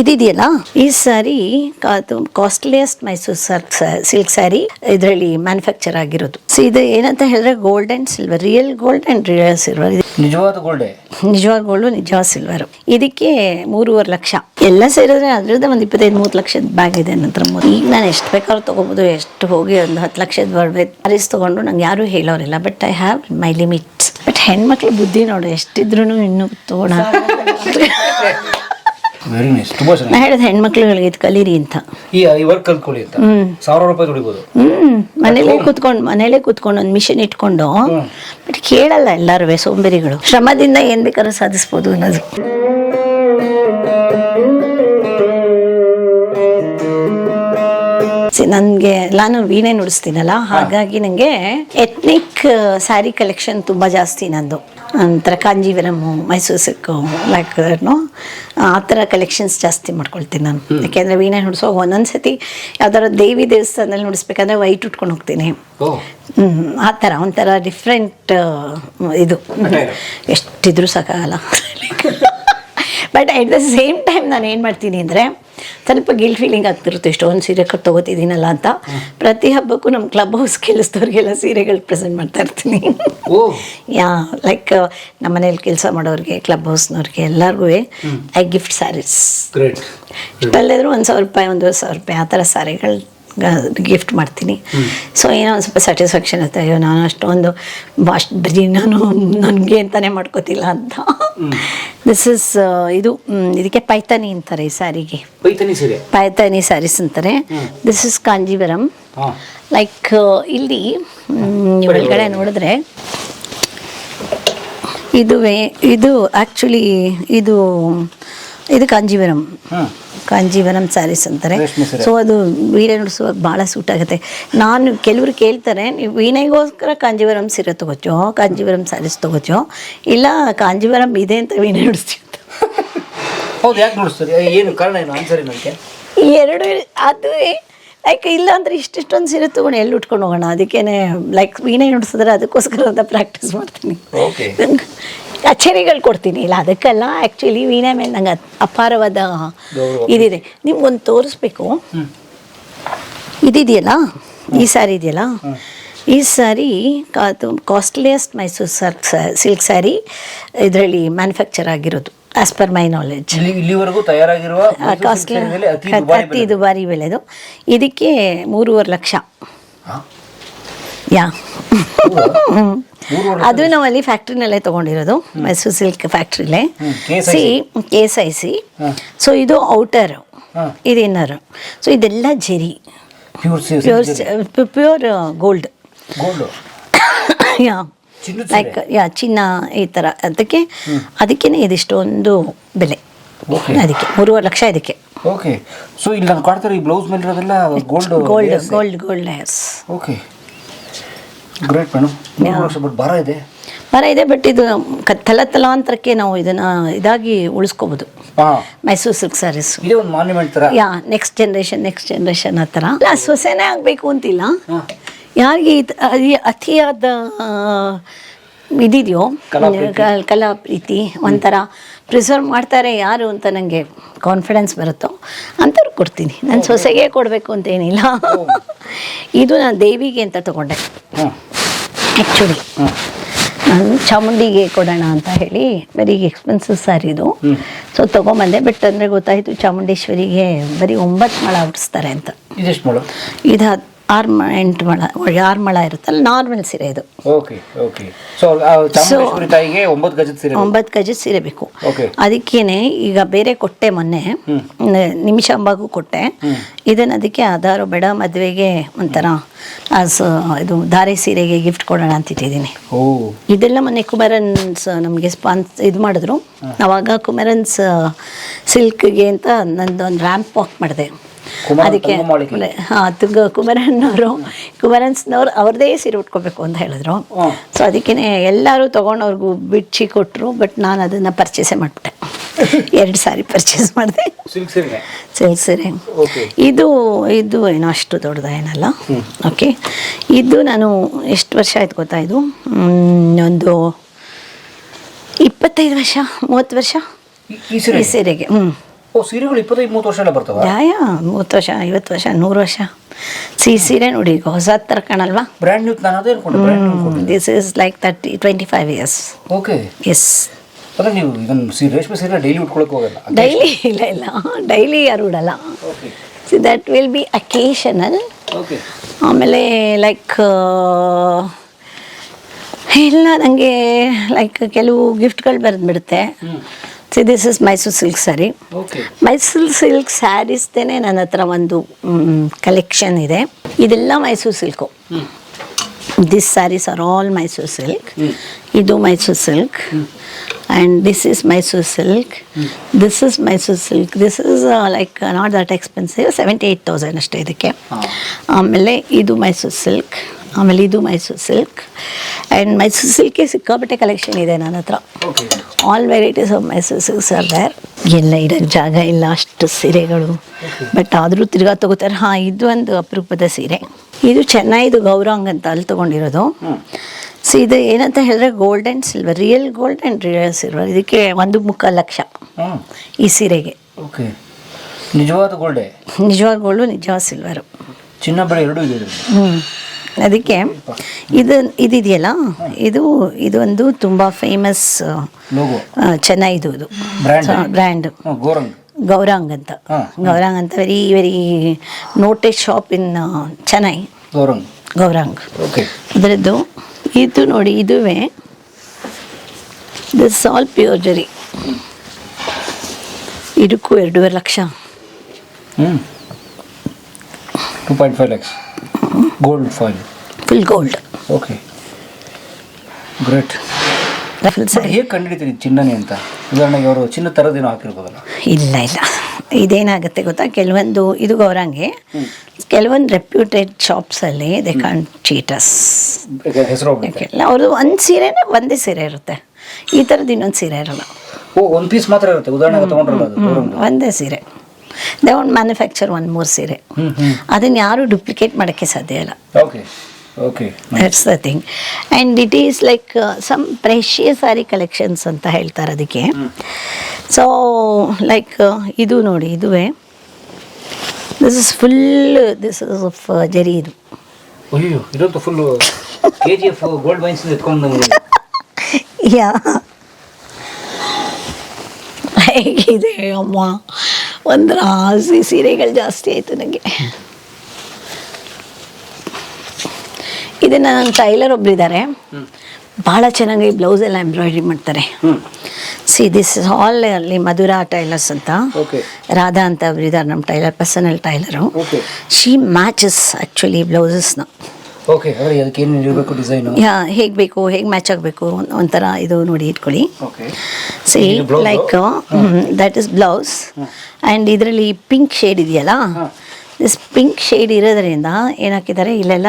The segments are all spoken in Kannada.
ಇದಿದೆಯಲ್ಲ? ಈ ಸಾರಿ ಕಾಸ್ಟ್ಲಿಯಸ್ಟ್ ಮೈಸೂರು ಸರ್ಕ್ ಸಿಲ್ಕ್ ಸ್ಯಾರಿ ಇದರಲ್ಲಿ ಮ್ಯಾನುಫ್ಯಾಕ್ಚರ್ ಆಗಿರೋದು. ಸೊ ಇದು ಏನಂತ ಹೇಳಿದ್ರೆ gold and silver real gold and real silver ನಿಜವಾದ ಗೋಲ್ಡ್ ನಿಜವಾದ ಗೋಲ್ಡ್ ನಿಜವಾದ ಸಿಲ್ವರ್ ಇದಕ್ಕೆ ಮೂರುವರೆ ಲಕ್ಷ. ಎಲ್ಲ ಸೇರಿದ್ರೆ ಅದ್ರದ್ದು ಒಂದು ಇಪ್ಪತ್ತೈದು ಮೂರು ಲಕ್ಷದ ಬ್ಯಾಗ್ ಇದೆ ನಂತರ ಹತ್ರ. ಮೂರು. ಈಗ ನಾನು ಎಷ್ಟು ಬೇಕಾದ್ರು ತೊಗೋಬೋದು ಎಷ್ಟು ಹೋಗಿ ಒಂದು ಹತ್ತು ಲಕ್ಷದ ಬರ್ಬೇಕು. ಸ್ಯಾರೀಸ್ ತೊಗೊಂಡು ನಂಗೆ ಯಾರು ಹೇಳೋರಿಲ್ಲ but I have my limits but ಹೆಣ್ಮಕ್ಳು ಬುದ್ಧಿ ನೋಡು ಎಷ್ಟಿದ್ರು ಇನ್ನೂ ತೊಗೊಳ ವೆರಿ ನೈಸ್ ತುಂಬಾ ನಾ ಚೆನ್ನಾಗಿ ಹೇಳಿದ ಹೆಣ್ಮಕ್ಳುಗಳಿಗೆ ಇದು ಕಲೀರಿ ಅಂತ. ಈ ಈ ವರ್ಕ್ ಕಲ್ತ್ಕೊಳ್ಳಿ ಅಂತ. ಸಾವಿರ ರೂಪಾಯಿ ದುಡಿಬೋದು. ಹ್ಮ್. ಮನೇಲೇ ಕೂತ್ಕೊಂಡು ಮನೇಲೇ ಕೂತ್ಕೊಂಡು ಒಂದು ಮಿಷನ್ ಇಟ್ಕೊಂಡು ಬಟ್ ಕೇಳಲ್ಲ ಎಲ್ಲರೂ ಸೋಂಬೇರಿಗಳು. ಶ್ರಮದಿಂದ ಏನ್ ಬೇಕಾದ್ರೂ ಸಾಧಿಸ್ಬೋದು ಅನ್ನೋದು. ನನಗೆ ನಾನು ವೀಣೆ ನುಡಿಸ್ತೀನಲ್ಲ ಹಾಗಾಗಿ ನನಗೆ ಎತ್ನಿಕ್ ಸ್ಯಾರಿ ಕಲೆಕ್ಷನ್ ತುಂಬ ಜಾಸ್ತಿ ನಂದು. ಒಂಥರ ಕಾಂಜೀವರಮು ಮೈಸೂರು ಸಿಲ್ಕು ಲೈಕ್ ಆ ಥರ ಕಲೆಕ್ಷನ್ಸ್ ಜಾಸ್ತಿ ಮಾಡ್ಕೊಳ್ತೀನಿ ನಾನು. ಯಾಕೆಂದರೆ ವೀಣೆ ನುಡಿಸೋ ಒಂದೊಂದು ಸತಿ ಯಾವ್ದಾರ ದೇವಿ ದೇವಸ್ಥಾನದಲ್ಲಿ ನುಡಿಸ್ಬೇಕಂದ್ರೆ ವೈಟ್ ಉಟ್ಕೊಂಡು ಹೋಗ್ತೀನಿ ಆ ಥರ ಒಂಥರ ಡಿಫ್ರೆಂಟ್ ಇದು. ಎಷ್ಟಿದ್ರೂ ಸಾಕಾಗಲ್ಲ. But at the same time ನಾನು ಏನು ಮಾಡ್ತೀನಿ ಅಂದರೆ ಸ್ವಲ್ಪ ಗಿಲ್ಟ್ ಫೀಲಿಂಗ್ ಆಗ್ತಿರುತ್ತೆ. ಇಷ್ಟೊಂದು ಸೀರೆ ಕಟ್ ತೊಗೋತಿದ್ದೀನಲ್ಲ ಅಂತ. ಪ್ರತಿ ಹಬ್ಬಕ್ಕೂ ನಮ್ಮ ಕ್ಲಬ್ ಹೌಸ್ ಕೆಲಸದವ್ರಿಗೆಲ್ಲ ಸೀರೆಗಳು ಪ್ರೆಸೆಂಟ್ ಮಾಡ್ತಾ ಇರ್ತೀನಿ. ಯಾ ಲೈಕ್ ನಮ್ಮ ಮನೇಲಿ ಕೆಲಸ ಮಾಡೋರಿಗೆ ಕ್ಲಬ್ ಹೌಸ್ನವ್ರಿಗೆ ಎಲ್ಲರಿಗೂ ಐ ಗಿಫ್ಟ್ ಸ್ಯಾರೀಸ್ ಇಷ್ಟಲ್ಲದ್ರು ಒಂದು ಸಾವಿರ ರೂಪಾಯಿ ಒಂದೂವರೆ ಸಾವಿರ ರೂಪಾಯಿ ಆ ಥರ ಸ್ಯಾರಿಗಳು ಗಿಫ್ಟ್ ಮಾಡ್ತೀನಿ. ಸೊ ಏನೋ ಒಂದು ಸ್ವಲ್ಪ ಸ್ಯಾಟಿಸ್ಫ್ಯಾಕ್ಷನ್ ಇರುತ್ತೆ. ಅಯ್ಯೋ ನಾನು ಅಷ್ಟೊಂದು ಅಷ್ಟು ಬರೀ ನಾನು ನನಗೆ ಅಂತಾನೆ ಮಾಡ್ಕೋತಿಲ್ಲ ಅಂತ. ದಿಸ್ ಇಸ್ ಇದು ಇದಕ್ಕೆ ಪೈತಾನಿ ಅಂತಾರೆ ಈ ಸ್ಯಾರಿಗೆ ಪೈತನಿ ಸ್ಯಾರೀಸ್ ಅಂತಾರೆ. This is Kanjeevaram. ಲೈಕ್ ಇಲ್ಲಿ ಒಳಗಡೆ ನೋಡಿದ್ರೆ ಇದುವೇ ಇದು ಆ್ಯಕ್ಚುಲಿ ಇದು ಇದು ಕಾಂಜೀವರಂ ಕಾಂಜೀವರಂ ಸ್ಯಾರೀಸ್ ಅಂತಾರೆ. ಸೊ ಅದು ವೀಣೆ ನುಡಿಸುವಾಗ ಭಾಳ ಸೂಟ್ ಆಗುತ್ತೆ. ನಾನು ಕೆಲವರು ಕೇಳ್ತಾರೆ ನೀವು ವೀಣೆಗೋಸ್ಕರ ಕಾಂಜೀವರಂ ಸೀರೆ ತೊಗೋಚೋ ಕಾಂಜೀವರಂ ಸ್ಯಾರೀಸ್ ತೊಗೋಚೋ ಇಲ್ಲ ಕಾಂಜೀವರಂ ಇದೆ ಅಂತ ವೀಣೆ ನುಡಿಸ್ತೀವಿ ಹೌದು ಯಾಕೆ ನೋಡಿಸ್ತಾರೆ? ಏನು ಕಾರಣ ಏನು ಆನ್ಸರ್ ಏನಕ್ಕೆ ಎರಡು ಅದು ಲೈಕ್ ಇಲ್ಲ ಅಂದ್ರೆ ಇಷ್ಟಿಷ್ಟೊಂದು ಸೀರೆ ತೊಗೊಂಡು ಎಲ್ಲಿ ಉಟ್ಕೊಂಡು ಹೋಗೋಣ? ಅದಕ್ಕೇನೆ ಲೈಕ್ ವೀಣೆ ನುಡಿಸಿದ್ರೆ ಅದಕ್ಕೋಸ್ಕರ ಅಂತ ಪ್ರಾಕ್ಟೀಸ್ ಮಾಡ್ತೀನಿ. ಓಕೆ ಕಚೇರಿಗಳು ಕೊಡ್ತೀನಿ. ಇಲ್ಲ ಅದಕ್ಕಲ್ಲ ಆ್ಯಕ್ಚುಲಿ ವೀಣೆ ಮೇಲೆ ನಂಗೆ ಅಪಾರವಾದ. ಇದಿದೆ. ನಿಮ್ಗೊಂದು ತೋರಿಸ್ಬೇಕು. ಇದಿದೆಯಲ್ಲ? ಈ ಸ್ಯಾರಿ ಇದೆಯಲ್ಲ? ಈ ಸ್ಯಾರಿ ಕಾಸ್ಟ್ಲಿಯಸ್ಟ್ ಮೈಸೂರು ಸರ್ಕ್ ಸಿಲ್ಕ್ ಸ್ಯಾರಿ ಇದರಲ್ಲಿ ಮ್ಯಾನುಫ್ಯಾಕ್ಚರ್ ಆಗಿರೋದು ಆಸ್ ಪರ್ ಮೈ ನಾಲೆಜ್ ಇಲ್ಲಿವರೆಗೂ ತಯಾರಾಗಿರುವ ಕಾಸ್ಟ್ಲಿ ಅತಿ ದುಬಾರಿ ಬೆಳೆದು ಇದಕ್ಕೆ ಮೂರುವರೆ ಲಕ್ಷ? ಯಾ. ಅದು ನಾವಲ್ಲಿ ಫ್ಯಾಕ್ಟ್ರಿನಲ್ಲೇ ತೊಗೊಂಡಿರೋದು Mysore silk ಫ್ಯಾಕ್ಟ್ರಿಲೇ. See? K S I C. So ಇದು ಔಟರ್ ಇದು ಇನ್ನರು. ಸೊ ಇದೆಲ್ಲ zari. Pure pure gold. Yeah. Like yeah ಚಿನ್ನ ಈ ಥರ ಅದಕ್ಕೆ ಅದಕ್ಕೇನೆ ಇದಿಷ್ಟೊಂದು ಬೆಲೆ. ಅದಕ್ಕೆ ಮೂರುವರೆ ಲಕ್ಷ ಇದಕ್ಕೆ. ಓಕೆ. ಸೊ ಇಲ್ಲಿ ನಾನು ಕಾಡ್ತಾರೆ ಈ ಬ್ಲೌಸ್ ಮೇಲೆ gold gold gold gold layers. Okay. Great madam ಮೂರು ಲಕ್ಷ ಬಟ್ ಭಾರ ಇದೆ. ಮರ ಇದೆ ಬಟ್ ಇದು ಕ- ತಲ ತಲಾಂತರಕ್ಕೆ ನಾವು ಇದನ್ನ ಇದಾಗಿ ಉಳಿಸ್ಕೋಬಹುದು ಮೈಸೂರು ಸಿಲ್ಕ್ ಸ್ಯಾರೀಸ್ ಇದೇ ಒಂದು ಮಾನ್ಯುಮೆಂಟ್ ಥರ. Yeah next generation next generation ಆ ಥರ. ಅಲ್ಲ ಸೊಸೆನೇ ಆಗಬೇಕು ಅಂತಿಲ್ಲ. ಯಾರಿಗೆ ಇದ್- ಅತಿ ಅತಿಯಾದ ಆ, ಇದಿದೆಯೋ? ಕಲಾ ಪ್ರೀತಿ. ಒಂಥರ ಪ್ರಿಸರ್ವ್ ಮಾಡ್ತಾರೆ ಯಾರು ಅಂತ ನನಗೆ ಕಾನ್ಫಿಡೆನ್ಸ್ ಬರುತ್ತೋ ಅಂಥವ್ರು ಕೊಡ್ತೀನಿ. ನನ್ನ ಸೊಸೆಗೆ ಕೊಡಬೇಕು ಅಂತೇನಿಲ್ಲ ಇದು ನಾನು ದೇವಿಗೆ ಅಂತ ತಗೊಂಡೆ. ಹಾಂ. ಆ್ಯಕ್ಚುಲಿ ನಾನು ಚಾಮುಂಡಿಗೆ ಕೊಡೋಣ ಅಂತ ಹೇಳಿ ಬರೀ ಎಕ್ಸ್ಪೆನ್ಸಿವ್ ಸ್ಯಾರಿ ಇದು. ಸೊ ತೊಗೊಂಬಂದೆ. ಬಟ್ ಅಂದರೆ ಗೊತ್ತಾಯಿತು ಚಾಮುಂಡೇಶ್ವರಿಗೆ ಬರೀ ಒಂಬತ್ತು ಮಳ ಉಡಿಸ್ತಾರೆ ಅಂತ. ಇದು ಹತ್ತು ಆರು ಮ ಎಂಟು ಮಳ ಆರು ಮಳ ಇರುತ್ತಲ್ಲ ನಾರ್ಮಲ್ ಸೀರೆ ಇದು. ಓಕೆ ಓಕೆ ಸೊ ಚಾಮುಂಡೇಶ್ವರಿ ತಾಯಿಗೆ ಒಂಬತ್ತು ಗಜದ ಸೀರೆ ಒಂಬತ್ತು ಗಜದ ಸೀರೆ ಬೇಕು. ಅದಕ್ಕೇನೆ ಈಗ ಬೇರೆ ಕೊಟ್ಟೆ ಮೊನ್ನೆ ನಿಮಿಷಾಂಬಾಗೂ ಕೊಟ್ಟೆ. ಇದನ್ನ ಅದಕ್ಕೆ ಆಧಾರ ಬೇಡ ಮದುವೆಗೆ ಒಂಥರ ಇದು ಧಾರೆ ಸೀರೆಗೆ ಗಿಫ್ಟ್ ಕೊಡೋಣ ಅಂತಿಟ್ಟಿದ್ದೀನಿ ಓ. ಇದೆಲ್ಲ ಮೊನ್ನೆ ಕುಮಾರನ್ಸ್ ನಮಗೆ ಸ್ಪಾನ್ಸ್ ಇದು ಮಾಡಿದ್ರು. ಅವಾಗ ಕುಮಾರನ್ಸ್ ಸಿಲ್ಕ್ಗೆ ಅಂತ ನಂದು ಒಂದು ರ್ಯಾಂಪ್ ವಾಕ್ ಮಾಡಿದೆ. ಅದಕ್ಕೆ ತುಂಗ ಕುಮಾರಣ್ಣವರು. ಕುಮಾರನ್ಸ್ನವ್ರು ಅವ್ರದೇ ಸೀರೆ ಉಟ್ಕೋಬೇಕು ಅಂತ ಹೇಳಿದ್ರು. ಸೊ ಅದಕ್ಕೇ ಎಲ್ಲರೂ ತೊಗೊಂಡವ್ರಿಗೂ ಬಿಚ್ಚಿ ಕೊಟ್ಟರು ಬಟ್ ನಾನು ಅದನ್ನು ಪರ್ಚೇಸೇ ಮಾಡಿಬಿಟ್ಟೆ. ಎರಡು ಸಾರಿ ಪರ್ಚೇಸ್ ಮಾಡಿದೆ. ಸಿಲ್ಕ್ ಸೀರೆ. ಇದು ಇದು ಏನೋ ಅಷ್ಟು ದೊಡ್ಡದ ಏನಲ್ಲ. ಓಕೆ ಇದು ನಾನು ಎಷ್ಟು ವರ್ಷ ಆಯ್ತು ಗೊತ್ತಾ ಇದು? ಒಂದು ಇಪ್ಪತ್ತೈದು ವರ್ಷ ಮೂವತ್ತು ವರ್ಷ? ಈ ಸೀರೆಗೆ? ಹ್ಞೂ ಓ ಸೀರೆಗಳು ಇಪ್ಪತ್ತೈದು ಮೂವತ್ತು ವರ್ಷ ಎಲ್ಲ ಯಾ ಯಾಯ ಮೂವತ್ತು ವರ್ಷ ಐವತ್ತು ವರ್ಷ ನೂರು ವರ್ಷ. ಸಿ ಸೀರೆ ನೋಡಿ ಈಗ ಹೊಸ ಥರ ಕಾಣಲ್ವಾ ಬ್ರ್ಯಾಂಡ್ ನ್ಯೂ ನಾನು ಅದೇ ಅನ್ಕೊಂಡೆ. Brand this is like thirty twenty five years okay yes ಅಂದ್ರೆ ನೀವು ಇದನ್ನು ಸೀರೆ ರೇಷ್ಮೆ ಸೀರೆ ಡೈಲಿ ಉಟ್ಕೊಳಕ್ಕೆ ಹೋಗಲ್ಲ ಡೈಲಿ ಇಲ್ಲ ಇಲ್ಲ. ಡೈಲಿ ಯಾರು ಉಡಲ್ಲ. Okay see that will be occasional okay ಆಮೇಲೆ ಲೈಕ್ ಇಲ್ಲ ನನಗೆ ಲೈಕ್ ಕೆಲವು ಗಿಫ್ಟ್ಗಳು ಬರೆದ್ಬಿಡುತ್ತೆ. See this is Mysore silk saree Mysore silk ಸ್ಯಾರೀಸ್ದೇನೆ ನನ್ನ ಹತ್ರ ಒಂದು ಕಲೆಕ್ಷನ್ ಇದೆ ಇದೆಲ್ಲ Mysore silk this sarees are all Mysore silk ಇದು Mysore silk and this is Mysore silk this is Mysore silk this is like not that expensive seventy eight thousand ಅಷ್ಟೇ ಇದಕ್ಕೆ. ಆಮೇಲೆ ಇದು ಮೈಸೂರು ಸಿಲ್ಕ್ ಆಮೇಲೆ ಇದು ಮೈಸೂರು ಸಿಲ್ಕ್. ಆ್ಯಂಡ್ ಮೈಸೂರು ಸಿಲ್ಕೇ ಸಿಕ್ಕಾಪಟ್ಟೆ ಕಲೆಕ್ಷನ್ ಇದೆ ನನ್ನ ಹತ್ರ. All varieties of Mysore silks are there ಎಲ್ಲ ಇಡೋಕ್ಕೆ ಜಾಗ ಇಲ್ಲ ಅಷ್ಟು ಸೀರೆಗಳು. ಬಟ್ ಆದರೂ ತಿರ್ಗಾ ತಗೋತಾರೆ. ಹಾಂ ಇದು ಒಂದು ಅಪರೂಪದ ಸೀರೆ. ಇದು ಚೆನ್ನೈದು ಗೌರಾಂಗ್ ಅಂತ ಅಲ್ಲಿ ತೊಗೊಂಡಿರೋದು. ಸೊ ಇದು ಏನಂತ ಹೇಳಿದ್ರೆ gold and silver real gold and real silver ಇದಕ್ಕೆ ಒಂದು ಮುಖ ಲಕ್ಷ ಈ ಸೀರೆಗೆ. ಓಕೆ ನಿಜವಾದ ಗೋಲ್ಡೆ ನಿಜವಾದ ಗೋಲ್ಡು ನಿಜವಾದ ಸಿಲ್ವರು ಚಿನ್ನ ಬೆಳೆ ಎರಡೂ ಇದೆ ಹ್ಞೂ ಅದಕ್ಕೆ ಇದು ಇದಿದೆಯಲ್ಲ? ಇದು ಇದೊಂದು ತುಂಬ ಫೇಮಸ್ ಚೆನ್ನೈದು ಇದು. ಬ್ರ್ಯಾಂಡ್ ಗೋರಂಗ್ ಅಂತ. ಗೌರಾಂಗ್ ಅಂತ very very noted shop in Chennai. Gaurang. ಅದರದ್ದು ಇದು ನೋಡಿ ಇದುವೇ ದಿಸ್ ಆಲ್ ಪ್ಯೂರ್ ಜರಿ. ಇದಕ್ಕೂ ಎರಡೂವರೆ lakh. Two point five lakhs gold foil full gold okay great full ಹೇಗೆ ಕಂಡುಹಿಡಿತೀರಿ ಚಿನ್ನನೇ ಅಂತ? ಉದಾಹರಣೆಗೆ ಅವರು ಚಿನ್ನ ಥರದ್ದೇನೋ ಹಾಕಿರ್ಬೋದಲ್ಲ? ಇಲ್ಲ ಇಲ್ಲ. ಇದೇನಾಗುತ್ತೆ ಗೊತ್ತಾ? ಕೆಲವೊಂದು ಇದು ಗೌರಂಗೆ. ಕೆಲವೊಂದು ರೆಪ್ಯೂಟೆಡ್ ಶಾಪ್ಸಲ್ಲಿ ದೆ ಕಾನ್ ಚೀಟಸ್ ಹೆಸರು ಅವ್ರದ್ದು ಒಂದು ಸೀರೆನೇ ಒಂದೇ ಸೀರೆ ಇರುತ್ತೆ. ಈ ಥರದ್ದು ಇನ್ನೊಂದು ಸೀರೆ ಇರಲ್ಲ. ಓ ಒಂದು ಪೀಸ್ ಮಾತ್ರ ಇರುತ್ತೆ. ಉದಾಹರಣೆಗೆ ತೊಗೊಂಡ್ರಲ್ಲ ಅದು ಒಂದೇ ಸೀರೆ. ದೇ ಒಂದು ಮ್ಯಾನುಫ್ಯಾಕ್ಚರ್ ಒಂದು ಮೂರು ಸೀರೆ. ಅದನ್ನು ಯಾರು ಡುಪ್ಲಿಕೇಟ್ ಮಾಡೋಕ್ಕೆ ಸಾಧ್ಯ ಇಲ್ಲ. Okay that's the thing and it is like some precious saree collections ಅಂತ ಹೇಳ್ತಾರೆ ಅದಕ್ಕೆ. ಸೊ ಲೈಕ್ ಇದು ನೋಡಿ ಇದುವೇ. This is full this is of zari ಇದು ಯಾ ಹೇಗಿದೆ ಅಮ್ಮ? ಒಂಥರ ಆಸೆ ಸೀರೆಗಳು ಜಾಸ್ತಿ ಆಯಿತು ನನಗೆ. ಇದನ್ನು ನನ್ನ ಟೈಲರ್ ಒಬ್ಬರಿದ್ದಾರೆ ಭಾಳ ಚೆನ್ನಾಗಿ ಬ್ಲೌಸ್ ಎಲ್ಲ ಎಂಬ್ರಾಯ್ಡ್ರಿ ಮಾಡ್ತಾರೆ. ಸಿ ದಿಸ್ ಆಲ್ ಅಲ್ಲಿ ಮಧುರಾ ಟೈಲರ್ಸ್ ಅಂತ. ರಾಧಾ ಅಂತ ಅವರಿದ್ದಾರೆ ನಮ್ಮ tailor personal tailor. She matches actually ಬ್ಲೌಸಸ್ನ. Okay ಅಂದರೆ ಅದಕ್ಕೆ ಏನು ಇರಬೇಕು ಡಿಸೈನು ಯಾ ಹೇಗೆ ಬೇಕು ಹೇಗೆ ಮ್ಯಾಚ್ ಆಗಬೇಕು ಒಂಥರ ಇದು ನೋಡಿ ಇಟ್ಕೊಳ್ಳಿ. Okay see like that is blouse and ಇದರಲ್ಲಿ ಪಿಂಕ್ ಶೇಡ್ ಇದೆಯಲ್ಲ? ದಿಸ್ ಪಿಂಕ್ ಶೇಡ್ ಇರೋದ್ರಿಂದ ಏನಾಕಿದ್ದಾರೆ ಹಾಕಿದ್ದಾರೆ ಇಲ್ಲೆಲ್ಲ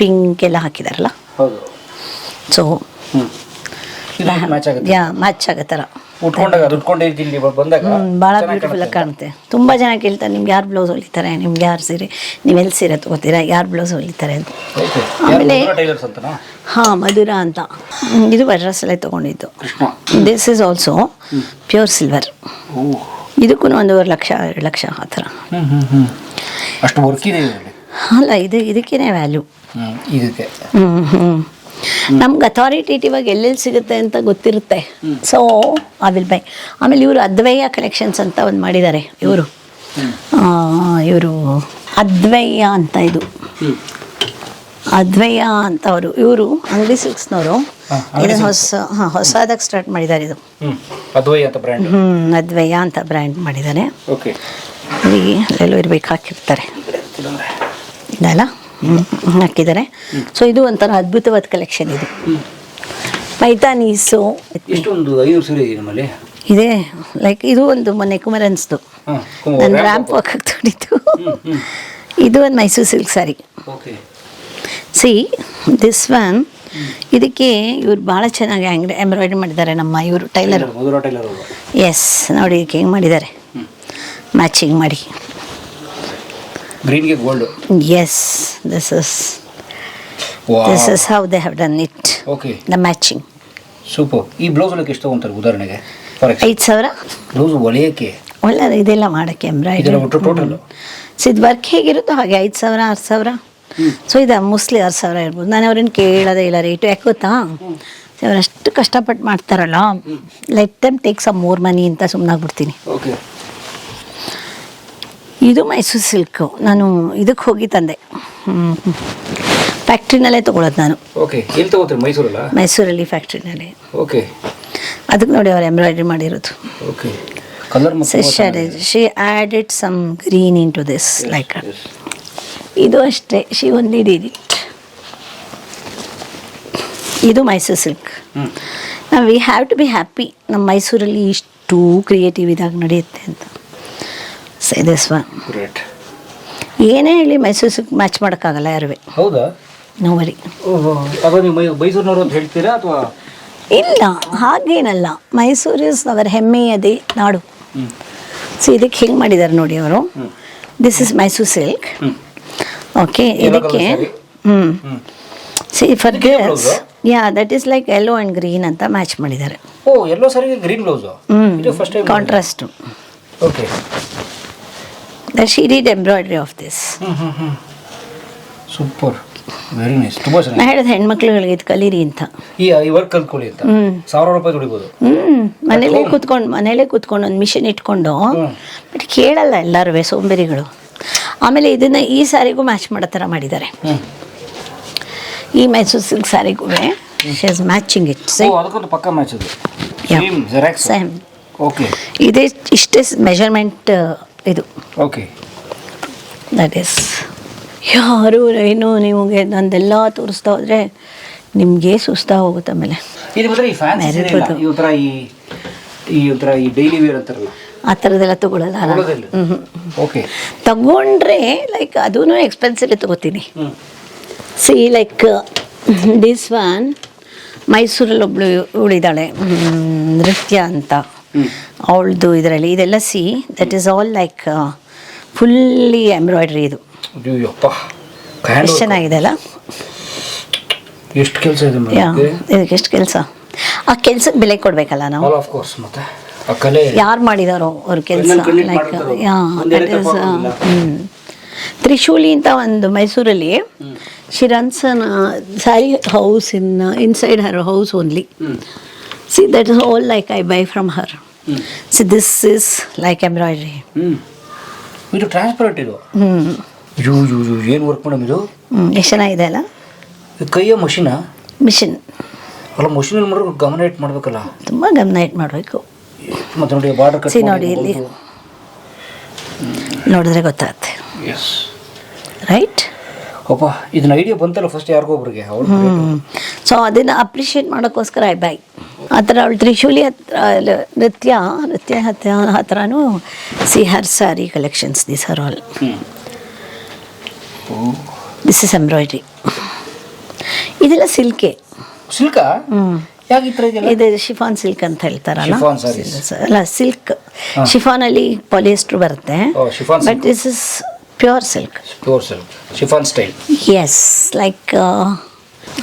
ಪಿಂಕ್ ಎಲ್ಲ ಹಾಕಿದಾರಲ್ಲ? ಹೌದು. ಸೊ ಹ್ಞೂ ಮ್ಯಾಚ್ ಆಗುತ್ತೆ. ಯಾ ಮ್ಯಾಚ್ ಆಗೋ ಥರ. ಉಟ್ಕೊಂಡಾಗ ಅದು ಉಟ್ಕೊಂಡೆ ಇಲ್ಲಿ ಬಂದಾಗ ಭಾಳ ಬ್ಯೂಟಿಫುಲ್ ಕಾಣುತ್ತೆ. ಕಾಣುತ್ತೆ. ತುಂಬ ಜನ ಕೇಳ್ತಾರೆ ನಿಮ್ಗೆ ಯಾರು ಬ್ಲೌಸ್ ಹೊಲಿತಾರೆ? ನಿಮ್ಗೆ ಯಾರು ಸೀರೆ? ನೀವು ಎಲ್ಲಿ ಸೀರೆ ತಗೋತೀರಾ? ಯಾರು ಬ್ಲೌಸ್ ಹೊಲಿತಾರೆ? ಅಂತ. ಆಮೇಲೆ- ಟೈಲರ್ಸ್ ಅಂತನಾ? ಹಾಂ ಮಧುರಾ ಅಂತ. ಹ್ಮ್, ಇದು ಬಡ್ರಸ್ಸಲ್ಲೇ ತಗೊಂಡಿದ್ದು. Krishna. This is also pure silver ಓ ಇದಕ್ಕೂ ಒಂದೂವರೆ ಲಕ್ಷ ಎರಡು ಲಕ್ಷ ಆ ಥರ. ಅಷ್ಟು ವರ್ಕ್ ಇದೆ ಇದರಲ್ಲಿ? ಅಲ್ಲ ಇದು ಇದಕ್ಕೇನೆ ವ್ಯಾಲ್ಯೂ ಇದಕ್ಕೆ. ಹ್ಞೂ ಹ್ಞೂ ನಮ್ಗೆ ಅಥಾರಿಟೇಟಿವ್ ಆಗಿ ಎಲ್ಲೆಲ್ಲಿ ಸಿಗುತ್ತೆ ಅಂತ ಗೊತ್ತಿರುತ್ತೆ. ಸೊ ಐ ವಿಲ್ ಬೈ ಆಮೇಲೆ ಇವರು ಅದ್ವೈಯ ಕಲೆಕ್ಷನ್ಸ್ ಅಂತ ಒಂದು ಮಾಡಿದ್ದಾರೆ ಇವರು. ಇವರು ಅದ್ವೈಯ ಅಂತ ಇದು. ಅದ್ವಯ್ಯ ಅದ್ವೈಯ ಅಂತ ಅವರು. ಇವರು ಅಂಗಡಿ ಸಿಲ್ಕ್ಸ್ನವರು. ಇದನ್ನು ಹೊಸ ಹಾಂ ಹೊಸದಾಗಿ ಸ್ಟಾರ್ಟ್ ಮಾಡಿದ್ದಾರೆ ಇದು. ಹ್ಞೂ ಅದ್ವಯ್ಯ ಅಂತ ಬ್ರ್ಯಾಂಡ್ ಹ್ಞೂ ಅದ್ವೈಯ ಅಂತ ಬ್ರ್ಯಾಂಡ್ ಮಾಡಿದ್ದಾರೆ. ಎಲ್ಲೋ ಇರ್ಬೇಕು ಹಾಕಿರ್ತಾರೆ ಇದಲ್ಲ ಹಾಕಿದ್ದಾರೆ. ಸೊ ಇದು ಒಂಥರ ಅದ್ಭುತವಾದ ಕಲೆಕ್ಷನ್ ಇದು. ಪೈತಾನೀಸು ಸೀರೆ ಇದೆ ನಮ್ಮಲ್ಲಿ? ಇದೆ. ಲೈಕ್ ಇದು ಒಂದು ಮೊನ್ನೆ ಕುಮರನ್ಸ್ದು. ನಾನು ರ್ಯಾಂಪ್ ವಾಕ್ ತೊಡಿತು ಇದು ಒಂದು Mysore silk saree okay see this one ಇದಕ್ಕೆ ಇವ್ರು ಭಾಳ ಚೆನ್ನಾಗಿ ಹ್ಯಾಂಗ್ ಎಂಬ್ರಾಯ್ಡ್ರಿ ಮಾಡಿದ್ದಾರೆ ನಮ್ಮ ಇವರು ಟೈಲರ್. ಎಸ್ ನೋಡಿ ಇದಕ್ಕೆ ಹೆಂಗೆ ಮಾಡಿದ್ದಾರೆ. ಮ್ಯಾಚಿಂಗ್ ಮಾಡಿ. ಗ್ರೀನ್ಗೆ gold as this is this is how they have done it okay the matching super ಈ ಬ್ಲೌಸ್ ಅಲ್ಲಿ ಎಷ್ಟು ತಗೊಂತಾರೆ ಉದಾಹರಣೆಗೆ? ಐದು ಸಾವಿರ? ಬ್ಲೌಸ್ ಹೊಲಿಯೋಕ್ಕೆ ಒಳ್ಳೆ ಇದೆಲ್ಲ ಮಾಡೋಕ್ಕೆ ಎಂಬ್ರಾಯ್ಡ್ರಿ ಟೋಟಲ್ ಸೊ ಇದು ವರ್ಕ್ ಹೇಗಿರುತ್ತೋ ಹಾಗೆ ಐದು ಸಾವಿರ ಆರು ಸಾವಿರ. ಸೊ ಇದು ಮೋಸ್ಟ್ಲಿ ಆರು ಸಾವಿರ ಇರ್ಬೋದು. ನಾನು ಅವ್ರನ್ನ ಕೇಳೋದೇ ಇಲ್ಲ ರೇಟು ಯಾಕೆ ಗೊತ್ತಾ? ಅಷ್ಟು ಕಷ್ಟಪಟ್ಟು ಮಾಡ್ತಾರಲ್ಲ let time take some more money ಅಂತ ಸುಮ್ಮನಾಗ್ಬಿಡ್ತೀನಿ ಇದು ಮೈಸೂರು ಸಿಲ್ಕು. ನಾನು ಇದಕ್ಕೆ ಹೋಗಿ ತಂದೆ. ಫ್ಯಾಕ್ಟ್ರಿನಲ್ಲೇ ತೊಗೊಳೋದು ನಾನು. ಓಕೆ ಎಲ್ಲಿ ತಗೋತೀರಿ? ಮೈಸೂರಲ್ಲ? ಮೈಸೂರಲ್ಲಿ ಫ್ಯಾಕ್ಟ್ರಿನಲ್ಲಿ ಓಕೆ ಅದಕ್ಕೆ ನೋಡಿ ಅವ್ರು ಎಂಬ್ರಾಯ್ಡ್ರಿ ಮಾಡಿರೋದು. Okay colour she added some green in to this like ಇದು ಅಷ್ಟೇ. ಶಿ ಒಂದು ಡಿಡ್ ಇಟ್ ಇದು ಮೈಸೂರು ಸಿಲ್ಕ್. ನಾವು we have to be happy ನಮ್ಮ ಮೈಸೂರಲ್ಲಿ ಇಷ್ಟು ಕ್ರಿಯೇಟಿವ್ ಇದಾಗಿ ನಡೆಯುತ್ತೆ ಅಂತ. So this one. ಗ್ರೇಟ್ ಏನೇ ಹೇಳಿ ಮೈಸೂರು ಸಿಲ್ಕ್ ಮ್ಯಾಚ್ ಮಾಡೋಕ್ಕಾಗಲ್ಲ ಯಾರುವೆ ಹೌದಾ? ನೋ ವರಿ ಓಹೋ ಅದು ನೀವು ಮೈ ಮೈಸೂರಿನವರು ಅಂತ ಹೇಳ್ತೀರಾ ಅಥವಾ? ಇಲ್ಲ ಹಾಗೇನಲ್ಲ. ಮೈಸೂರು ಇಸ್ ಅವರ ಹೆಮ್ಮೆಯದೇ ನಾಡು. ಸೊ ಇದಕ್ಕೆ ಹಿಂಗೆ ಮಾಡಿದ್ದಾರೆ ನೋಡಿ ಅವರು. ಹ್ಮ್. This is Mysore silk. Okay Yellow ಇದಕ್ಕೆ colour saree? ಹ್ಞೂ. ಸಿ ಫರ್ ಇದಕ್ಕೆ girls? Yeah that is like yellow and green ಅಂತ ಮ್ಯಾಚ್ ಮಾಡಿದ್ದಾರೆ ಓ ಎಲ್ಲೋ ಸರಿಗೆ ಗ್ರೀನ್ ಬ್ಲೌಸು ಇದು first time contrast okay she did embroidery of this this. Hmm hmm super very nice ತುಂಬಾ ನಾ ಚೆನ್ನಾಗಿ ಹೇಳಿದ ಹೆಣ್ಮಕ್ಳುಗಳಿಗೆ ಇದು ಕಲೀರಿ ಅಂತ. ಈ ಈ ವರ್ಕ್ ಕಲ್ತ್ಕೊಳ್ಳಿ ಅಂತ. ಹ್ಮ್. ಸಾವಿರ ರೂಪಾಯಿ ದುಡಿಬೋದು. ಹ್ಞೂ ಮನೇಲೇ ಕೂತ್ಕೊಂಡು ಮನೇಲೇ ಕೂತ್ಕೊಂಡು ಒಂದು ಮಿಷಿನ್ ಇಟ್ಕೊಂಡು ಹ್ಮ್. ಬಟ್ ಕೇಳಲ್ಲ ಎಲ್ಲರೂ ಸೋಂಬೇರಿಗಳು. ಆಮೇಲೆ ಇದನ್ನ ಈ ಸ್ಯಾರಿಗೂ ಮ್ಯಾಚ್ ಮಾಡೋ ಥರ ಮಾಡಿದ್ದಾರೆ. ಈ ಮೈಸೂರು ಸಿಲ್ಕ್ ಸ್ಯಾರಿಗೂ ಶಿ ಮ್ಯಾಚಿಂಗ್ ಇಟ್ ಓ ಅದಕ್ಕೊಂದು ಪಕ್ಕ ಮ್ಯಾಚ್ ಅದು. ಸೇಮ್ ಜೆರಾಕ್ಸ್ ಓಕೆ ಇದೇ ಇಷ್ಟೇ ಮೆಷರ್ಮೆಂಟ್ ಇದು. ಓಕೆ ದಟ್ ಈಸ್ ಯಾರು ಏನು ನಿಮಗೆ ನಂದೆಲ್ಲ ತೋರಿಸ್ತಾ ಹೋದರೆ ನಿಮಗೆ ಸುಸ್ತಾ ಹೋಗುತ್ತೆ ಆಮೇಲೆ. ಆ ಥರದ್ದೆಲ್ಲ ತಗೊಳ್ಳಲ್ಲ ಹ್ಞೂ ತಗೊಳ್ಳೋದಿಲ್ಲ ಓಕೆ ತಗೊಂಡ್ರೆ ಲೈಕ್ ಅದೂ ಎಕ್ಸ್ಪೆನ್ಸಿವ್ ತಗೋತೀನಿ ಸಿ ಲೈಕ್ ದಿಸ್ ಒನ್ ಮೈಸೂರಲ್ಲಿ ಒಬ್ಳು ಉಳಿದಾಳೆ. ನೃತ್ಯ ಅಂತ. ಅವಳದು ಇದರಲ್ಲಿ ಇದೆಲ್ಲ see that is all like fully embroidery ಇದು. ಎಷ್ಟು ಚೆನ್ನಾಗಿದೆ ಅಲ್ಲ? ಎಷ್ಟು ಕೆಲಸ ಇದಕ್ಕೆ? ಎಷ್ಟು ಕೆಲಸ? ಆ ಕೆಲ್ಸಕ್ಕೆ ಬೆಲೆ ಕೊಡಬೇಕಲ್ಲ ನಾವು? ಯಾರು ಮಾಡಿದಾರೋ ಅವ್ರ ಕೆಲಸ ಲೈಕ್. Yeah that is. ಹ್ಞೂ ತ್ರಿಶೂಲಿ ಅಂತ ಒಂದು ಮೈಸೂರಲ್ಲಿ ಶಿರನ್ಸನ್ saree saree house in inside her house only see that is all like I buy from her hmm see this is like embroidery hmm. ಇದು ಟ್ರಾನ್ಸ್ಪರೆಂಟ್ ಇದು? ಹ್ಞೂ ಯೂ ಯೂ ಯೂ ಏನು ವರ್ಕ್ ಮೇಡಮ್ ಇದು? ಹ್ಞೂ ಎಷ್ಟು ಚೆನ್ನಾಗಿದೆ ಅಲ್ಲ? ಇದು ಕೈಯ ಮಷಿನ ಮಿಷಿನ್ ಅಲ್ಲ ಮಷಿನಲ್ಲಿ ಮಾಡಿದ್ರೆ ಗಮನ ಇಟ್ಟು ಮಾಡಬೇಕಲ್ಲ? ತುಂಬ ಗಮನ ಇಟ್ಟು ಮಾಡಬೇಕು. ಮತ್ತೆ ನೋಡಿ ಬಾರ್ಡರ್ ಕಟ್ See ನೋಡಿ ಇಲ್ಲಿ. ನೋಡಿದ್ರೆ ಗೊತ್ತಾಗುತ್ತೆ. ಎಸ್ ರೈಟ್ ಓಪಾ ಇದನ್ನ ಐಡಿಯಾ ಬಂತಲ್ಲ ಫಸ್ಟ್ ಯಾರಿಗೋ ಒಬ್ರಿಗೆ ಅವ್ರು ಸೊ ಅದನ್ನು ಅಪ್ರಿಷಿಯೇಟ್ ಮಾಡೋಕ್ಕೋಸ್ಕರ ಐ ಬೈ ಆ ಥರ ಅವಳು ತ್ರಿಶೂಲಿ ಹತ್ರ ನೃತ್ಯ ನೃತ್ಯ ಹತ್ರ ಹತ್ರನೂ see her sari collections this are all this is embroidery ಇದೆಲ್ಲ ಸಿಲ್ಕೆ ಸಿಲ್ಕ ಇದು ಶಿಫಾನ್ ಸಿಲ್ಕ್ ಅಂತ ಹೇಳ್ತಾರಲ್ಲ. ಅಲ್ಲ ಸಿಲ್ಕ್ ಶಿಫಾನ್ ಅಲ್ಲಿ ಪಾಲಿಯಸ್ಟ್ರು ಬರುತ್ತೆ. But this is pure silk pure silk chiffon style as like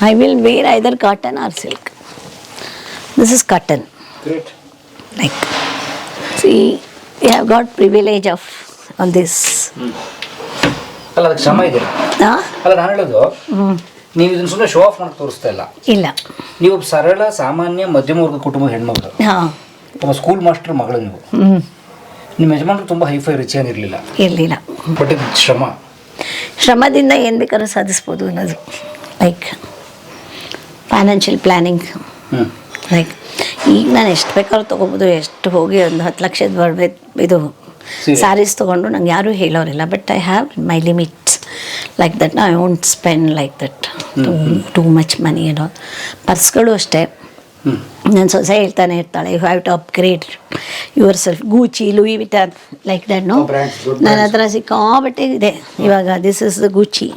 I will wear either cotton or silk. This is cotton. Great. like see you have got privilege of on this. ಅಲ್ಲ ಅದಕ್ಕೆ ಶ್ರಮ ಇದೆ. ah? ಅಲ್ಲ ನಾನು ಹೇಳೋದು. ನೀವು ಇದನ್ನ ಸುಮ್ಮನೆ ಶೋ ಆಫ್ ಮಾಡಿ ತೋರಿಸ್ತಾ ಇಲ್ಲ. ಇಲ್ಲ. ನೀವು ಒಬ್ಬ ಸರಳ ಸಾಮಾನ್ಯ ಮಧ್ಯಮ ವರ್ಗ ಕುಟುಂಬ ಹೆಣ್ಮಗಳು ಹಾಂ. ಒಬ್ಬ ಸ್ಕೂಲ್ ಮಾಸ್ಟರ್ ಮಗಳು ನೀವು. ಹ್ಞೂ ನಿಮ್ಮ ಯಜಮಾನರು ತುಂಬ ಹೈಫೈ ರಿಚ್ ಏನಿರಲಿಲ್ಲ ಇರಲಿಲ್ಲ. ಬಟ್ ಇದು ಶ್ರಮ. ಶ್ರಮದಿಂದ ಏನು ಬೇಕಾದ್ರೂ ಸಾಧಿಸ್ಬೋದು ಅನ್ನೋದು. ಲೈಕ್ ಫೈನಾನ್ಷಿಯಲ್ ಪ್ಲ್ಯಾನಿಂಗ್ ಲೈಕ್ ಈಗ ನಾನು ಎಷ್ಟು ಬೇಕಾದ್ರೂ ತೊಗೋಬೋದು ಎಷ್ಟು ಹೋಗಿ ಒಂದು ಹತ್ತು ಲಕ್ಷದ ಬರ್ಬೇಕು ಇದು. ಸ್ಯಾರೀಸ್ ತೊಗೊಂಡು ನಂಗೆ ಯಾರೂ ಹೇಳೋರಿಲ್ಲ but I have my limits like that I won't spend like that too much money ಏನೋ ಪರ್ಸ್ಗಳು ಅಷ್ಟೇ. ನಾನು ನನ್ನ ಸೊಸೆ ಹೇಳ್ತಾನೆ ಇರ್ತಾಳೆ you have to upgrade yourself Gucci Louis Vuitton like that no ನನ್ನ ಹತ್ರ ಸಿಕ್ಕಾಬಟ್ಟೆ ಇದೆ. ಇವಾಗ this is the Gucci.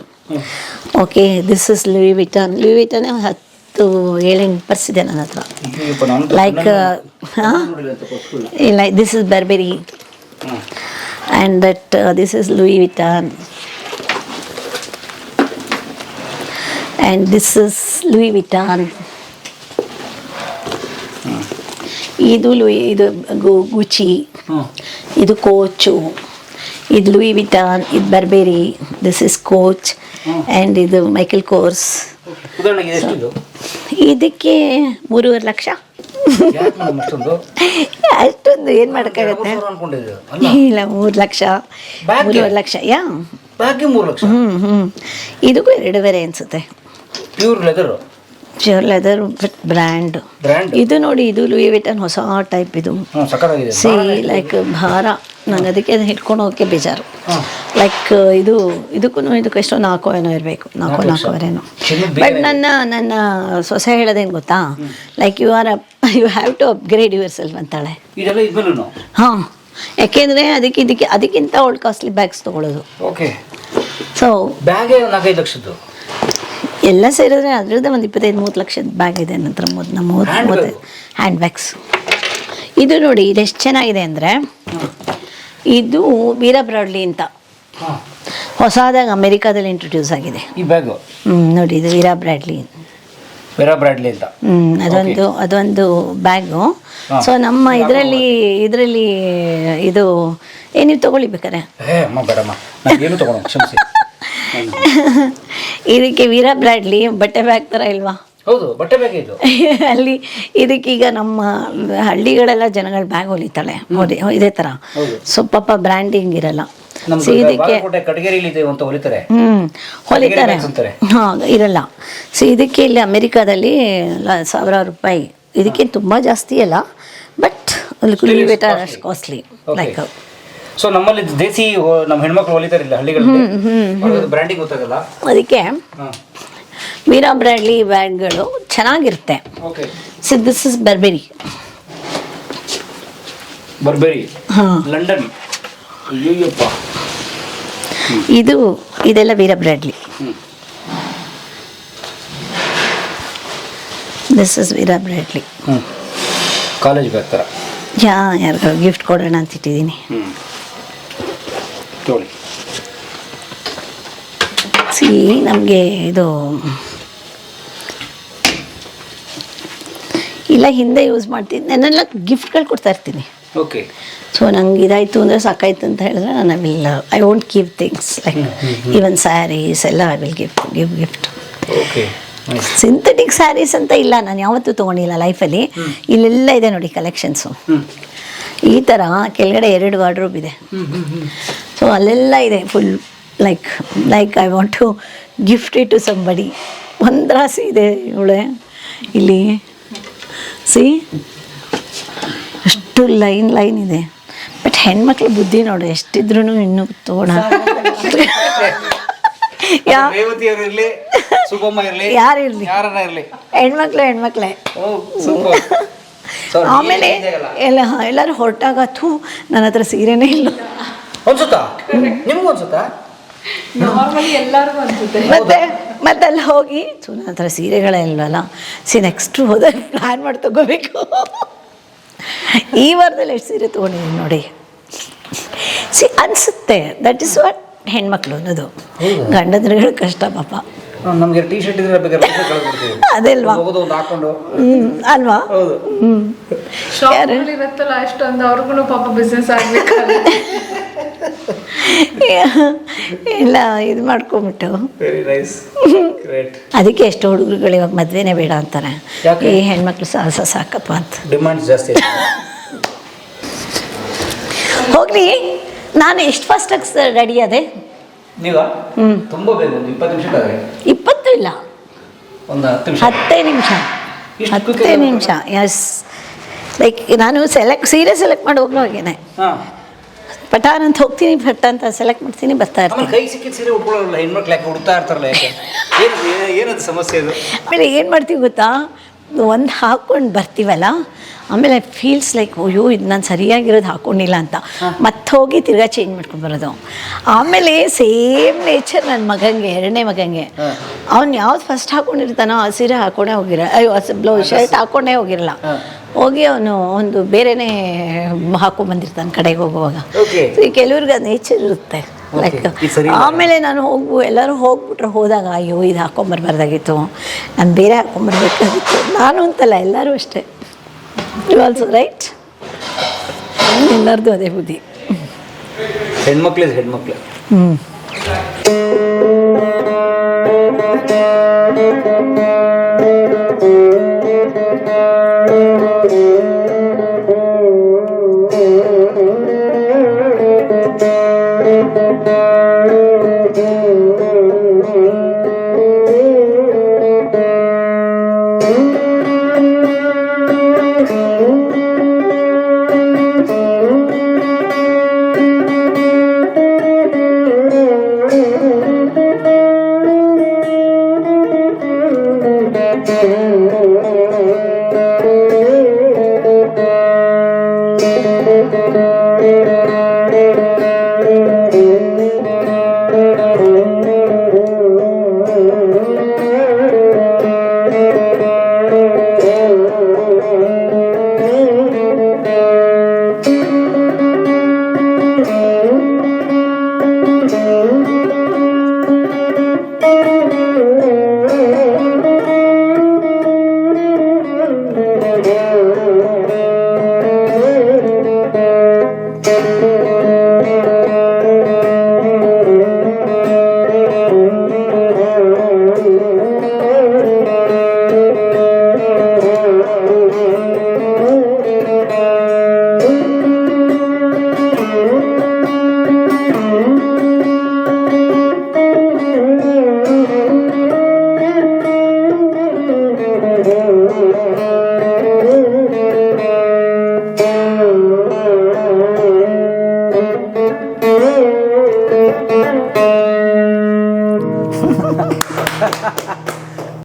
Okay this is Louis Vuitton Louis ವಿಟಾನೇ ಹತ್ತು ಏಳೆಂಟು ಪರ್ಸ್ ಇದೆ ನನ್ನ ಹತ್ರ. ಲೈಕ್ ಇಲ್ಲ this is Burberry. And that this is Louis Vuitton and this is Louis Vuitton ಇದು ಲೂಯಿ ಇದು ಗು ಗುಚಿ ಇದು ಕೋಚು ಇದು ಲೂಯಿ ವಿಟಾನ್ ಇದು Burberry this is Coach and ಇದು ಮೈಕಲ್ ಕೋರ್ಸ್ ಉದಾಹರಣೆಗೆ ಎಷ್ಟಿದು? ಇದಕ್ಕೆ ಮೂರುವರೆ ಲಕ್ಷ. ಅಷ್ಟೊಂದು ಏನು ಮಾಡೋಕ್ಕಾಗತ್ತೆ? ಇಲ್ಲ ಮೂರು ಲಕ್ಷ? ಮೂರುವರೆ ಲಕ್ಷ ಯಾ? ಬಾಕಿ ಮೂರು ಲಕ್ಷ? ಹ್ಞೂ ಹ್ಞೂ ಇದಕ್ಕೂ ಎರಡೂವರೆ ಅನಿಸುತ್ತೆ. Pure leather? Pure leather with brand ಇದು ನೋಡಿ ಇದು ಲೂಯಿ ವಿಟನ್ ಹೊಸ ಟೈಪ್ ಇದು. ಸಿ ಲೈಕ್ ಭಾರ. ನಂಗೆ ಅದಕ್ಕೆ ಅದನ್ನ ಹಿಡ್ಕೊಂಡು ಹೋಗೋಕ್ಕೆ ಬೇಜಾರು. ಹಾಂ ಲೈಕ್ ಇದು ಇದಕ್ಕೂ ಇದಕ್ಕೂ ಎಷ್ಟೋ ನಾಲ್ಕು ಏನೋ ಇರಬೇಕು. ನಾಲ್ಕು ನಾಲ್ಕು ಲಕ್ಷ. ನಾಲ್ಕೂವರೆನೋ. ಚಿನ್ನದ ಬಟ್ ನನ್ನ ನನ್ನ ಸೊಸೆ ಹೇಳೋದೇನು ಗೊತ್ತಾ? Like you are you have to upgrade yourself ಅಂತಾಳೆ. ಇದೆಲ್ಲ ಇದ್ಮೇಲೂ ಹಾಂ. ಯಾಕೆಂದರೆ ಅದಕ್ಕೆ ಇದಕ್ಕೆ ಅದಕ್ಕಿಂತ ಓಲ್ಡ್ ಕಾಸ್ಟ್ಲಿ ಬ್ಯಾಗ್ಸ್ ತೊಗೊಳ್ಳೋದು. ಓಕೆ ಸೊ ಬ್ಯಾಗೇ ನಾಲ್ಕೈದು ಲಕ್ಷದ್ದು. ಎಲ್ಲ ಸೇರಿದ್ರೆ ಅದರದ್ದೇ ಒಂದು ಇಪ್ಪತ್ತೈದು ಮೂವತ್ತು ಲಕ್ಷದ ಬ್ಯಾಗ್ ಇದೆ ನಂತರ ಮೂವತ್ತು ಮೂವತ್ತು ಮೂವತ್ತು? ಹ್ಯಾಂಡ್ ಬ್ಯಾಗ್ಸ್ ಇದು ನೋಡಿ ಇದು ಎಷ್ಟು ಚೆನ್ನಾಗಿದೆ ಅಂದರೆ ಇದು ವೀರ ಬ್ರಾಡ್ಲಿ ಅಂತ. ಹೊಸದಾಗಿ ಅಮೆರಿಕಾದಲ್ಲಿ ಇಂಟ್ರೊಡ್ಯೂಸ್ ಆಗಿದೆ. ಈ ಬ್ಯಾಗು ಹ್ಞೂ ನೋಡಿ ಇದು ವೀರಾ ಬ್ರಾಡ್ಲಿ. ವೀರಾ ಬ್ರಾಡ್ಲಿ ಅಂತ. ಹ್ಞೂ ಅದೊಂದು ಅದೊಂದು ಬ್ಯಾಗು. ಸೊ ನಮ್ಮ ಇದರಲ್ಲಿ ಇದರಲ್ಲಿ ಇದು ಏ ನೀವು ತಗೊಳ್ಳಿ ಬೇಕಾರೆ ಏ ಅಮ್ಮ ಬೇಡಮ್ಮ. ನಾನು ಏನು ತಗೊಂಡು ಕ್ಷಮಿಸಿ. ಇದಕ್ಕೆ ವೀರಾ ಬ್ರಾಡ್ಲಿ ಬಟ್ಟೆ ಬ್ಯಾಗ್ ಥರ ಇಲ್ವಾ? ಹೌದು ಬಟ್ಟೆ ಬ್ಯಾಗ್ ಇದು. ಅಲ್ಲಿ ಇದಕ್ಕೀಗ ನಮ್ಮ ಹಳ್ಳಿಗಳೆಲ್ಲ ಜನಗಳು ಬ್ಯಾಗ್ ಹೊಲಿತಾಳೆ ಮೋದಿ ಇದೇ ಥರ. ಸೊ ಪಾಪ ಬ್ರ್ಯಾಂಡಿಂಗ್ ಇರಲ್ಲ. ಸೊ ಇದಕ್ಕೆ ಕಟಗೇರಿಲಿ ಹೊಲಿತಾರೆ. ಹಾಂ ಇರಲ್ಲ. ಸೊ ಇದಕ್ಕೆ ಇಲ್ಲಿ ಅಮೆರಿಕಾದಲ್ಲಿ ಸಾವಿರಾರು ರೂಪಾಯಿ. ಇದಕ್ಕೆ ತುಂಬ ಜಾಸ್ತಿ ಅಲ್ಲ ಬಟ್ ಅಲ್ಲಿ. ಕಾಸ್ಟ್ಲಿ ಲೈಕ್ ಸೊ ನಮ್ಮಲ್ಲಿ ದೇಸಿ ನಮ್ಮ ಹೆಣ್ಮಕ್ಳು ಹೊಲಿತಾರಿಲ್ಲ ಹಳ್ಳಿಗಳಲ್ಲಿ. ಬ್ರ್ಯಾಂಡಿಂಗ್ ಗೊತ್ತಾಗಲ್ಲ? ಅದಕ್ಕೆ ಮೀರಾ ವೀರಾ ಬ್ರ್ಯಾಡ್ಲಿ ಬ್ಯಾಗ್ಗಳು ಚೆನ್ನಾಗಿರುತ್ತೆ. So this is Burberry Burberry London ಅಯ್ಯಯ್ಯಪ್ಪ. ಇದು ಇದೆಲ್ಲ Vera Bradley. This is Vera Bradley. College ಬರ್ತಾರ ಯಾ ಯಾರಿಗಾರು ಗಿಫ್ಟ್ ಕೊಡೋಣ ಅಂತ ಇಟ್ಟಿದ್ದೀನಿ ತೋಳಿ ಸಿ ನಮಗೆ ಇದು ಇಲ್ಲ ಹಿಂದೆ ಯೂಸ್ ಮಾಡ್ತೀನಿ ನಾನೆಲ್ಲ ಗಿಫ್ಟ್ಗಳು ಕೊಡ್ತಾ ಇರ್ತೀನಿ. ಓಕೆ ಸೊ ನಂಗೆ ಇದಾಯಿತು ಅಂದರೆ ಸಾಕಾಯ್ತು ಅಂತ ಹೇಳಿದ್ರೆ ನಾನು I will I won't give things like even sarees ಎಲ್ಲ I will gift give gift okay synthetic sarees ಅಂತ ಇಲ್ಲ. ನಾನು ಯಾವತ್ತೂ ತೊಗೊಂಡಿಲ್ಲ ಲೈಫಲ್ಲಿ ಇಲ್ಲೆಲ್ಲ ಇದೆ ನೋಡಿ ಕಲೆಕ್ಷನ್ಸು ಈ ಥರ ಕೆಳಗಡೆ ಎರಡು ವಾರ್ಡ್ರೂಬ್ ಇದೆ. ಸೊ ಅಲ್ಲೆಲ್ಲ ಇದೆ full like like I want to gift it to somebody ಒಂದು ಇದೆ ಇವಳೆ. ಇಲ್ಲಿ ಸಿ ಅಷ್ಟು ಲೈನ್ ಲೈನ್ ಇದೆ. ಬಟ್ ಹೆಣ್ಮಕ್ಳು ಬುದ್ಧಿ ನೋಡು ಎಷ್ಟಿದ್ರು ಇನ್ನು ತೋಣ. ಯಾರು ಇರಲಿ? ಹೆಣ್ಮಕ್ಳು ಹೆಣ್ಮಕ್ಳೇ. ಆಮೇಲೆ ಎಲ್ಲ ಎಲ್ಲರೂ ಹೊರಟಾಗ ಥೂ ನನ್ನ ಹತ್ರ ಸೀರೆನೇ ಇಲ್ಲ. ಅನ್ಸುತ್ತಾ? ನಿಮ್ಗೂ ಅನ್ಸುತ್ತಾ? ನಾರ್ಮಲಿ ಎಲ್ಲರಿಗೂ ಅನ್ಸುತ್ತೆ. ಮತ್ತೆ ಮತ್ತೆ ಅಲ್ಲಿ ಹೋಗಿ ಸೊ ನನ್ನ ಹತ್ರ ಸೀರೆಗಳೇ ಇಲ್ವಲ್ಲ ಸಿ ನೆಕ್ಸ್ಟ್ ಹೋದಾಗ ಪ್ಲ್ಯಾನ್ ಮಾಡಿ ತಗೋಬೇಕು. ಈ ವಾರದಲ್ಲಿ ಎಷ್ಟು ಸೀರೆ ತೊಗೊಂಡಿದ್ದೀನಿ ನೋಡಿ. ಸಿ ಅನಿಸುತ್ತೆ. ದಟ್ ಇಸ್ ವಾಟ್ ಹೆಣ್ಮಕ್ಳು ಅನ್ನೋದು? ಗಂಡಂದ್ರಗಳು ಕಷ್ಟ ಪಾಪ. ನಮಗೆ ಟೀ ಶರ್ಟ್ ಇದ್ರೆ ಬೇಕಾದ್ರೆ ಅದಲ್ವಾ? ಹೋಗೋದು ಒಂದು ಹಾಕೊಂಡು. ಅಲ್ವಾ? ಹೌದು. ಹ್ಞೂ ಶಾಪ್ ಇರುತ್ತಲ್ಲ ಅಷ್ಟೊಂದು ಅವ್ರಿಗೂ ಪಾಪ ಬಿಸ್ನೆಸ್ ಆಗ್ಬೇಕಲ್ಲ ಎಲ್ಲ ಇದು ಮಾಡ್ಕೊಂಬಿಟ್ಟು. ವೆರಿ ನೈಸ್ ಗ್ರೇಟ್ ಅದಕ್ಕೆ ಎಷ್ಟು ಹುಡುಗರುಗಳು ಇವಾಗ ಮದುವೆನೇ ಬೇಡ ಅಂತಾರೆ. ಯಾಕೆ? ಈ ಹೆಣ್ಮಕ್ಳು ಸಾಹಸ ಸಾಕಪ್ಪ ಅಂತ. ಡಿಮಾಂಡ್ಸ್ ಜಾಸ್ತಿ ಇದೆ ಹೋಗ್ಲಿ ನಾನು ಎಷ್ಟು ಫಾಸ್ಟಾಗಿ ರೆಡಿ ಅದೇ ನೀವ? ತುಂಬ ಬೇಕು ಒಂದು ಇಪ್ಪತ್ತು ಇಲ್ಲ. ಒಂದು ಹತ್ತು ನಿಮಿಷ. ಹತ್ತೇ ನಿಮಿಷ. ಇಷ್ಟು ಹತ್ತೇ ಆಗಿ ನಿಮಿಷ ಎಸ್ ಲೈಕ್ ನಾನು ಸೆಲೆಕ್ಟ್ ಸೀರೆ ಸೆಲೆಕ್ಟ್ ಮಾಡಿ ಹೋಗ್ಲೋ ಹಾಗೇನೆ ಹಾಂ. ಪಟಾನ್ ಅಂತ ಹೋಗ್ತೀನಿ ಪಟ್ಟ ಅಂತ ಸೆಲೆಕ್ಟ್ ಮಾಡ್ತೀನಿ ಬರ್ತಾ ಇರ್ತೀನಿ. ಕೈ ಸಿಕ್ಕಿದ ಸೀರೆ ಉಟ್ಕೊಳ್ಳೋಲ್ಲ ಹೆಣ್ಮಕ್ಳು ಯಾಕೆ ಉಡ್ತಾ ಇರ್ತಾರಲ್ಲ ಏನದು ಸಮಸ್ಯೆ ಇದು ಆಮೇಲೆ ಏನು ಮಾಡ್ತೀವಿ ಗೊತ್ತಾ? ಒಂದು ಹಾಕ್ಕೊಂಡು ಬರ್ತೀವಲ್ಲ ಆಮೇಲೆ ಫೀಲ್ಸ್ ಲೈಕ್ ಅಯ್ಯೋ ಇದು ನಾನು ಸರಿಯಾಗಿರೋದು ಹಾಕ್ಕೊಂಡಿಲ್ಲ ಅಂತ. ಮತ್ತೆ ಹೋಗಿ ತಿರ್ಗಾ ಚೇಂಜ್ ಮಾಡ್ಕೊಂಡು ಬರೋದು. ಆಮೇಲೆ ಸೇಮ್ ನೇಚರ್ ನನ್ನ ಮಗಂಗೆ ಎರಡನೇ ಮಗಂಗೆ. ಅವ್ನು ಯಾವ್ದು ಫಸ್ಟ್ ಹಾಕೊಂಡಿರ್ತಾನೋ ಆ ಸೀರೆ ಹಾಕೊಂಡೇ ಹೋಗಿರ ಅಯ್ಯೋ ಬ್ಲೌಸ್ ಶರ್ಟ್ ಹಾಕೊಂಡೇ ಹೋಗಿರಲ್ಲ. ಹೋಗಿ ಅವನು ಒಂದು ಬೇರೆನೇ ಹಾಕೊಂಡ್ಬಂದಿರ್ತಾನೆ ಕಡೆಗೆ ಹೋಗುವಾಗ. ಕೆಲವ್ರಿಗೆ ಅದು ನೇಚರ್ ಇರುತ್ತೆ. ಲೈಕ್ ಆಮೇಲೆ ನಾನು ಹೋಗ್ಬು ಎಲ್ಲರೂ ಹೋಗ್ಬಿಟ್ರೆ ಹೋದಾಗ ಅಯ್ಯೋ ಇದು ಹಾಕೊಂಬರ್ಬಾರ್ದಾಗಿತ್ತು ನಾನು ಬೇರೆ ಹಾಕೊಂಬರ್ಬೇಕಾಗಿತ್ತು ನಾನು ಅಂತಲ್ಲ ಎಲ್ಲರೂ ಅಷ್ಟೇ. ಆಲ್ಸೋ ರೈಟ್ ಎಲ್ಲರದು ಅದೇ ಬುದ್ಧಿ. ಹೆಣ್ಮಕ್ಳು ಹೆಣ್ಮಕ್ಳು. ಹ್ಞೂ